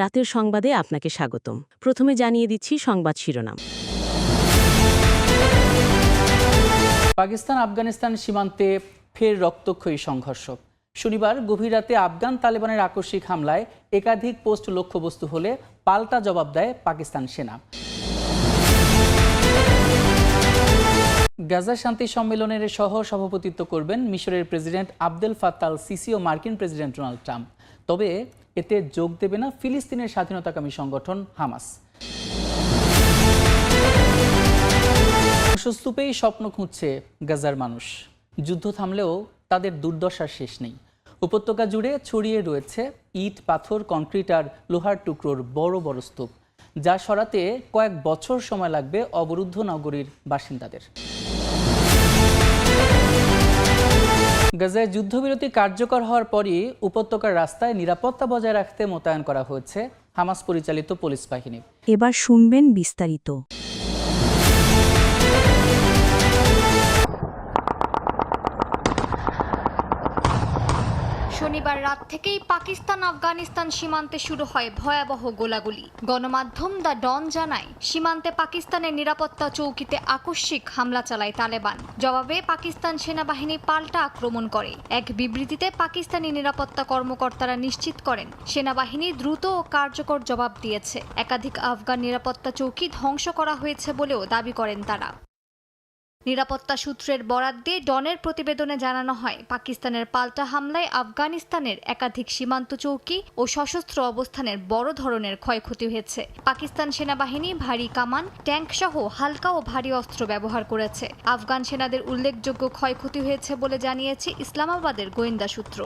রাতের সংবাদে আপনাকে স্বাগতম। প্রথমে জানিয়ে দিচ্ছি সংবাদ শিরোনাম। পাকিস্তান আফগানিস্তান সীমান্তে ফের রক্তক্ষয়ী সংঘর্ষ শনিবার গভীর রাতে আফগান তালেবানের আকস্মিক হামলায় একাধিক পোস্ট লক্ষ্যবস্তু হলে পাল্টা জবাব দেয় পাকিস্তান সেনা। গাজা শান্তি সম্মেলনের সহ সভাপতিত্ব করবেন মিশরের প্রেসিডেন্ট আবদেল ফাত্তাল, সিসি ও মার্কিন প্রেসিডেন্ট ডোনাল্ড ট্রাম্প। তবে এতে যোগ দেবে না ফিলিস্তিনের স্বাধীনতাকামী সংগঠন হামাস। ধ্বংসস্তূপেই স্বপ্ন খুঁজছে গাজার মানুষ। যুদ্ধ থামলেও তাদের দুর্দশার শেষ নেই। উপত্যকা জুড়ে ছড়িয়ে রয়েছে ইট, পাথর, কংক্রিট আর লোহার টুকরোর বড় বড় স্তূপ, যা সরাতে কয়েক বছর সময় লাগবে অবরুদ্ধ নগরীর বাসিন্দাদের। গাজায় যুদ্ধবিরতি কার্যকর হওয়ার পরই উপত্যকার রাস্তায় নিরাপত্তা বজায় রাখতে মোতায়েন করা হয়েছে হামাস পরিচালিত পুলিশ বাহিনী। এবার শুনবেন বিস্তারিত। শনিবার রাত থেকেই পাকিস্তান, আফগানিস্তান সীমান্তে শুরু হয় ভয়াবহ গোলাগুলি। গণমাধ্যম দ্য ডন জানায়, সীমান্তে পাকিস্তানের নিরাপত্তা চৌকিতে আকস্মিক হামলা চালায় তালেবান। জবাবে, পাকিস্তান সেনাবাহিনী পাল্টা আক্রমণ করে। এক বিবৃতিতে পাকিস্তানি নিরাপত্তা কর্মকর্তারা নিশ্চিত করেন, সেনাবাহিনী দ্রুত ও কার্যকর জবাব দিয়েছে। একাধিক আফগান নিরাপত্তা চৌকি ধ্বংস করা হয়েছে বলেও দাবি করেন তারা। নিরাপত্তা সূত্রের বরাত দিয়ে ডনের প্রতিবেদনে জানানো হয়, পাকিস্তানের পাল্টা হামলায় আফগানিস্তানের একাধিক সীমান্ত চৌকি ও সশস্ত্র অবস্থানের বড় ধরনের ক্ষয়ক্ষতি হয়েছে। পাকিস্তান সেনাবাহিনী ভারী কামান, ট্যাঙ্ক সহ হালকা ও ভারী অস্ত্র ব্যবহার করেছে। আফগান সেনাদের উল্লেখযোগ্য ক্ষয়ক্ষতি হয়েছে বলে জানিয়েছে ইসলামাবাদের গোয়েন্দা সূত্র।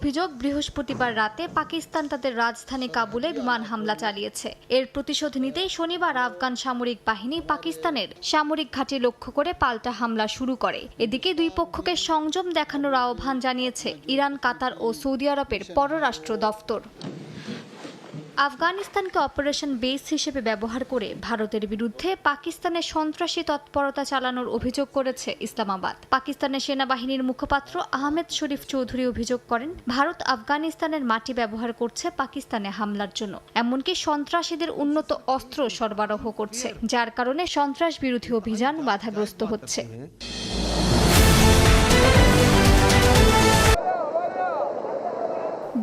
অভিযোগ, বৃহস্পতিবার রাতে পাকিস্তান তাদের রাজধানী কাবুলে বিমান হামলা চালিয়েছে। এর প্রতিশোধ নিতেই শনিবার আফগান সামরিক বাহিনী পাকিস্তানের সামরিক ঘাঁটি লক্ষ্য করে পাল্টা হামলা শুরু করে। এদিকে দুই পক্ষকে সংযম দেখানোর আহ্বান জানিয়েছে ইরান, কাতার ও সৌদি আরবের পররাষ্ট্র দফতর। আফগানিস্তানকে অপারেশন বেস হিসেবে ব্যবহার করে ভারতের বিরুদ্ধে পাকিস্তানের সন্ত্রাসী তৎপরতা চালানোর অভিযোগ করেছে ইসলামাবাদ। পাকিস্তানের সেনাবাহিনীর মুখপাত্র আহমেদ শরীফ চৌধুরী অভিযোগ করেন, ভারত আফগানিস্তানের মাটি ব্যবহার করছে পাকিস্তানে হামলার জন্য। এমনকি সন্ত্রাসীদের উন্নত অস্ত্র সরবরাহ করছে, যার কারণে সন্ত্রাস বিরোধী অভিযান বাধাগ্রস্ত হচ্ছে।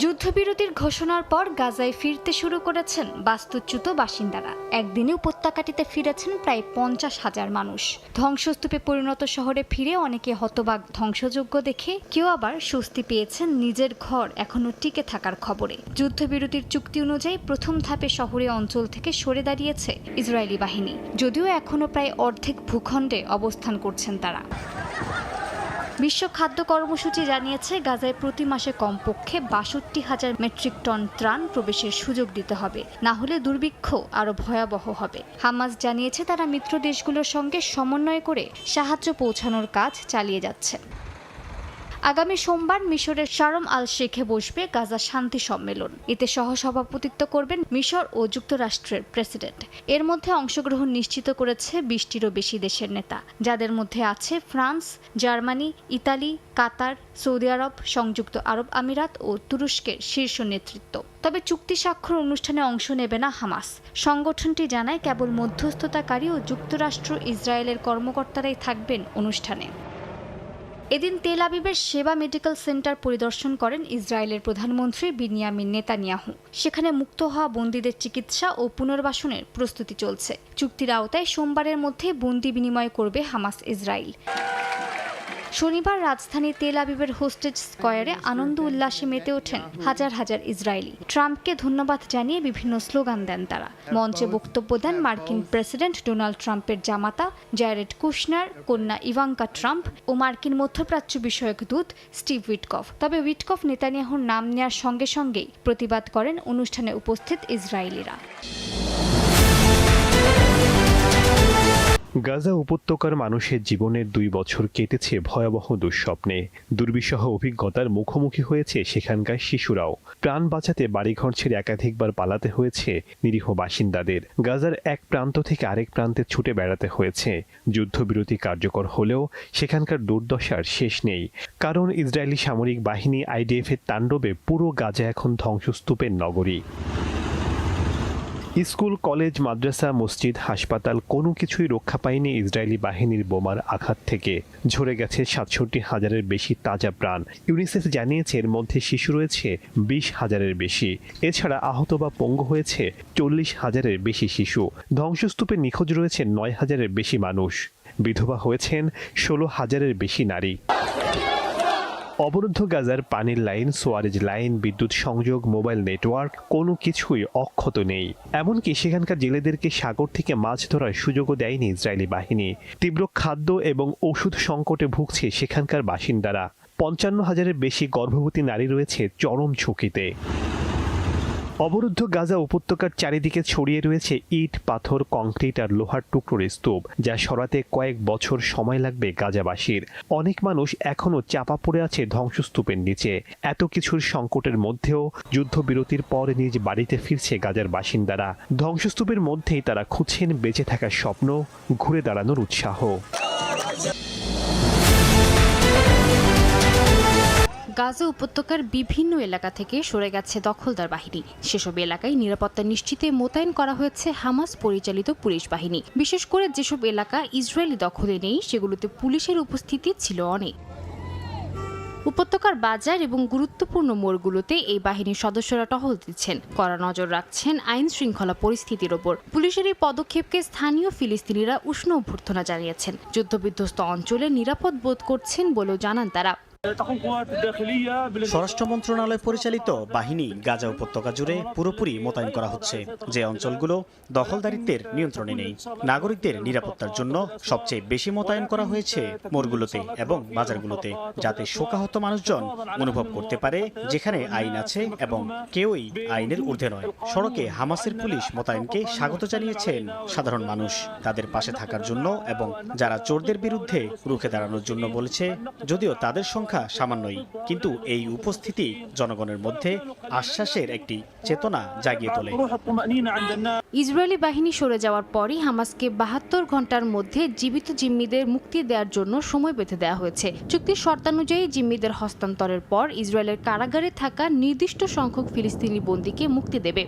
যুদ্ধবিরতির ঘোষণার পর গাজায় ফিরতে শুরু করেছেন বাস্তুচ্যুত বাসিন্দারা। একদিনে উপত্যকাটিতে ফিরেছেন প্রায় পঞ্চাশ হাজার মানুষ। ধ্বংসস্তূপে পরিণত শহরে ফিরে অনেকে হতবাক ধ্বংসযোগ্য দেখে কেউ আবার স্বস্তি পেয়েছেন নিজের ঘর এখনও টিকে থাকার খবরে। যুদ্ধবিরতির চুক্তি অনুযায়ী প্রথম ধাপে শহরে অঞ্চল থেকে সরে দাঁড়িয়েছে ইসরায়েলি বাহিনী। যদিও এখনও প্রায় অর্ধেক ভূখণ্ডে অবস্থান করছেন তারা। বিশ্ব খাদ্য কর্মসূচি জানিয়েছে, গাজায় প্রতি মাসে কমপক্ষে বাষট্টি হাজার মেট্রিক টন ত্রাণ প্রবেশের সুযোগ দিতে হবে। না হলে দুর্ভিক্ষ আরও ভয়াবহ হবে। হামাস জানিয়েছে, তারা মিত্র দেশগুলোর সঙ্গে সমন্বয় করে সাহায্য পৌঁছানোর কাজ চালিয়ে যাচ্ছে। আগামী সোমবার মিশরের শারম আল শেখে বসবে গাজা শান্তি সম্মেলন। এতে সহসভাপতিত্ব করবেন মিশর ও যুক্তরাষ্ট্রের প্রেসিডেন্ট। এর মধ্যে অংশগ্রহণ নিশ্চিত করেছে বিশটিরও বেশি দেশের নেতা। যাদের মধ্যে আছে France, Germany, Italy, Qatar, Saudi আরব, সংযুক্ত আরব আমিরাত ও তুরস্কের শীর্ষ নেতৃত্ব। তবে চুক্তি স্বাক্ষর অনুষ্ঠানে অংশ নেবে না হামাস। সংগঠনটি জানায়, কেবল মধ্যস্থতাকারী ও যুক্তরাষ্ট্র ইসরায়েলের কর্মকর্তারাই থাকবেন অনুষ্ঠানে। এদিন তেল আবিবের সেবা মেডিকেল সেন্টার পরিদর্শন করেন ইসরায়েলের প্রধানমন্ত্রী বিনিয়ামিন নেতানিয়াহু। সেখানে মুক্ত হওয়া বন্দীদের চিকিৎসা ও পুনর্বাসনের প্রস্তুতি চলছে। চুক্তির আওতায় সোমবারের মধ্যে বন্দি বিনিময় করবে হামাস ইসরায়েল। শনিবার রাজধানী তেল আবিবের হোস্টেজ স্কয়ারে আনন্দ উল্লাসে মেতে ওঠেন হাজার হাজার ইসরায়েলি। ট্রাম্পকে ধন্যবাদ জানিয়ে বিভিন্ন স্লোগান দেন তারা। মঞ্চে বক্তব্য দেন মার্কিন প্রেসিডেন্ট ডোনাল্ড ট্রাম্পের জামাতা জ্যারেড কুশনার, কন্যা ইভাঙ্কা ট্রাম্প ও মার্কিন মধ্যপ্রাচ্য বিষয়ক দূত স্টিভ উইটকফ। তবে উইটকফ নেতানিয়াহুর নাম নেওয়ার সঙ্গে সঙ্গেই প্রতিবাদ করেন অনুষ্ঠানে উপস্থিত ইসরায়েলিরা। গাজা উপত্যকার মানুষের জীবনের দুই বছর কেটেছে ভয়াবহ দুঃস্বপ্নে। দুর্বিষহ অভিজ্ঞতার মুখোমুখি হয়েছে সেখানকার শিশুরাও। প্রাণ বাঁচাতে বাড়িঘর ছেড়ে একাধিকবার পালাতে হয়েছে নিরীহ বাসিন্দাদের। গাজার এক প্রান্ত থেকে আরেক প্রান্তে ছুটে বেড়াতে হয়েছে। যুদ্ধবিরতি কার্যকর হলেও সেখানকার দুর্দশার শেষ নেই। কারণ ইসরায়েলি সামরিক বাহিনী আইডিএফ এর তাণ্ডবে পুরো গাজা এখন ধ্বংসস্তূপের নগরী। স্কুল, কলেজ, মাদ্রাসা, মসজিদ, হাসপাতাল কোনো কিছুই রক্ষা পায়নি ইসরায়েলি বাহিনীর বোমার আঘাত থেকে। ঝরে গেছে সাতষট্টি হাজারের বেশি তাজা প্রাণ। ইউনিসেফ জানিয়েছে এর মধ্যে শিশু রয়েছে বিশ হাজারের বেশি। এছাড়া আহত বা পঙ্গু হয়েছে চল্লিশ হাজারের বেশি শিশু। ধ্বংসস্তূপে নিখোঁজ রয়েছে নয় হাজারের বেশি মানুষ। বিধবা হয়েছেন ষোলো হাজারের বেশি নারী। অবরুদ্ধ গাজার পানির লাইন, সোয়ারেজ লাইন, বিদ্যুৎ সংযোগ, মোবাইল নেটওয়ার্ক, কোনো কিছুই অক্ষত নেই। এমনকি সেখানকার জেলেদেরকে সাগর থেকে মাছ ধরার সুযোগও দেয়নি ইসরায়েলি বাহিনী। তীব্র খাদ্য এবং ওষুধ সংকটে ভুগছে সেখানকার বাসিন্দারা। পঞ্চান্ন হাজারের বেশি গর্ভবতী নারী রয়েছে চরম ঝুঁকিতে। অবরুদ্ধ গাজা উপত্যকার চারিদিকে ছড়িয়ে রয়েছে ইট, পাথর, কংক্রিট আর লোহার টুকরোর স্তূপ, যা সরাতে কয়েক বছর সময় লাগবে গাজাবাসীর। অনেক মানুষ এখনও চাপা পড়ে আছে ধ্বংসস্তূপের নিচে। এত কিছুর সংকটের মধ্যেও যুদ্ধবিরতির পর নিজ বাড়িতে ফিরছে গাজার বাসিন্দারা। ধ্বংসস্তূপের মধ্যেই তারা খুঁজছেন বেঁচে থাকার স্বপ্ন, ঘুরে দাঁড়ানোর উৎসাহ। গাজা উপত্যকার বিভিন্ন এলাকা থেকে সরে গেছে দখলদার বাহিনী। সেসব এলাকায় নিরাপত্তা নিশ্চিতে মোতায়েন করা হয়েছে হামাস পরিচালিত পুলিশ বাহিনী। বিশেষ করে যেসব এলাকা ইসরায়েলি দখলে নেই, সেগুলোতে পুলিশের উপস্থিতি ছিল অনেক। উপত্যকার বাজার এবং গুরুত্বপূর্ণ মোড়গুলোতে এই বাহিনীর সদস্যরা টহল দিচ্ছেন। কড়া নজর রাখছেন আইন শৃঙ্খলা পরিস্থিতির ওপর। পুলিশের এই পদক্ষেপকে স্থানীয় ফিলিস্তিনিরা উষ্ণ অভ্যর্থনা জানিয়েছেন। যুদ্ধবিধ্বস্ত অঞ্চলে নিরাপদ বোধ করছেন বলেও জানান তারা। স্বরাষ্ট্র মন্ত্রণালয় পরিচালিত বাহিনী গাজা উপত্যকা জুড়ে পুরোপুরি মোতায়েন করা হচ্ছে। যে অঞ্চলগুলো দখলদারিত্বের নিয়ন্ত্রণে নেই। নাগরিকদের নিরাপত্তার জন্য সবচেয়ে বেশি মোতায়েন করা হয়েছে মোড়গুলোতে এবং বাজারগুলোতে, যাতে শোকাহত মানুষজন অনুভব করতে পারে যেখানে আইন আছে এবং কেউই আইনের ঊর্ধ্বে নয়। সড়কে হামাসের পুলিশ মোতায়েনকে স্বাগত জানিয়েছেন সাধারণ মানুষ। তাদের পাশে থাকার জন্য এবং যারা চোরদের বিরুদ্ধে রুখে দাঁড়ানোর জন্য বলেছে, যদিও তাদের সংখ্যা সামান্যই। কিন্তু এই উপস্থিতি জনগণের মধ্যে আশ্বাসের একটি চেতনা জাগিয়ে তোলে। ইসরায়েলি বাহিনী সরে যাওয়ার পরই হামাসকে বাহাত্তর ঘণ্টার মধ্যে জীবিত জিম্মিদের মুক্তি দেওয়ার জন্য সময় বেঁধে দেওয়া হয়েছে। চুক্তির শর্তানুযায়ী জিম্মিদের হস্তান্তরের পর ইসরায়েলের কারাগারে থাকা নির্দিষ্ট সংখ্যক ফিলিস্তিনি বন্দীকে মুক্তি দেবে।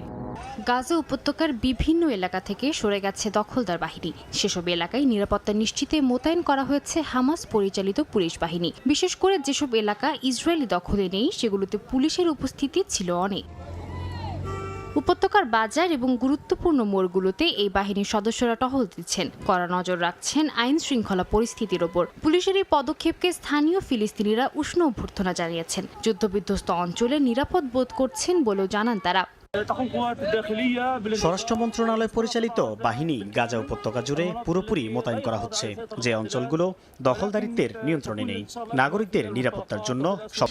গাজা উপত্যকার বিভিন্ন এলাকা থেকে সরে গেছে দখলদার বাহিনী। সেসব এলাকায় নিরাপত্তা নিশ্চিতে মোতায়েন করা হয়েছে হামাস পরিচালিত পুলিশ বাহিনী। বিশেষ করে যেসব এলাকা ইসরায়েলি দখলে নেই, সেগুলোতে পুলিশের উপস্থিতি ছিল অনেক। উপত্যকার বাজার এবং গুরুত্বপূর্ণ মোড়গুলোতে এই বাহিনীর সদস্যরা টহল দিচ্ছেন। কড়া নজর রাখছেন আইন শৃঙ্খলা পরিস্থিতির ওপর। পুলিশের এই পদক্ষেপকে স্থানীয় ফিলিস্তিনিরা উষ্ণ অভ্যর্থনা জানিয়েছেন। যুদ্ধবিধ্বস্ত অঞ্চলে নিরাপদ বোধ করছেন বলেও জানান তারা। স্বরাষ্ট্র মন্ত্রণালয় পরিচালিত বাহিনী গাজা উপত্যকা জুড়ে পুরোপুরি মোতায়েন করা হচ্ছে। যে অঞ্চলগুলো দখলদারিত্বের নিয়ন্ত্রণে নেই। নাগরিকদের নিরাপত্তার জন্য সব